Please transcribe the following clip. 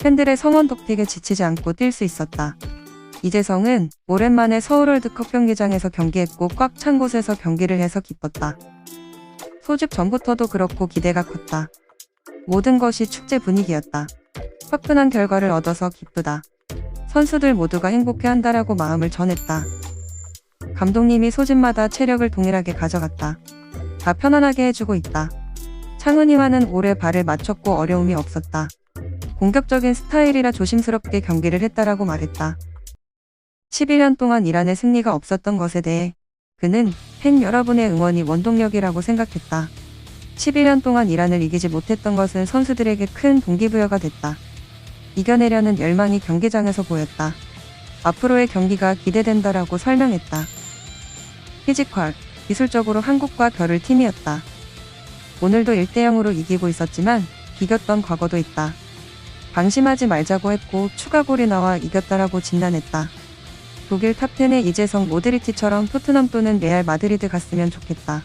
팬들의 성원 덕택에 지치지 않고 뛸 수 있었다. 이재성은 오랜만에 서울 월드컵 경기장에서 경기했고 꽉 찬 곳에서 경기를 해서 기뻤다. 소집 전부터도 그렇고 기대가 컸다. 모든 것이 축제 분위기였다. 화끈한 결과를 얻어서 기쁘다. 선수들 모두가 행복해한다라고 마음을 전했다. 감독님이 소집마다 체력을 동일하게 가져갔다. 다 편안하게 해주고 있다. 창은이와는 올해 발을 맞췄고 어려움이 없었다. 공격적인 스타일이라 조심스럽게 경기를 했다라고 말했다. 11년 동안 이란의 승리가 없었던 것에 대해 그는 팬 여러분의 응원이 원동력이라고 생각했다. 11년 동안 이란을 이기지 못했던 것은 선수들에게 큰 동기부여가 됐다. 이겨내려는 열망이 경기장에서 보였다. 앞으로의 경기가 기대된다라고 설명했다. 피지컬, 기술적으로 한국과 겨룰 팀이었다. 오늘도 1대0으로 이기고 있었지만 비겼던 과거도 있다. 방심하지 말자고 했고 추가골이 나와 이겼다라고 진단했다. 독일 탑10의 이재성 모드리치처럼 토트넘 또는 레알 마드리드 갔으면 좋겠다.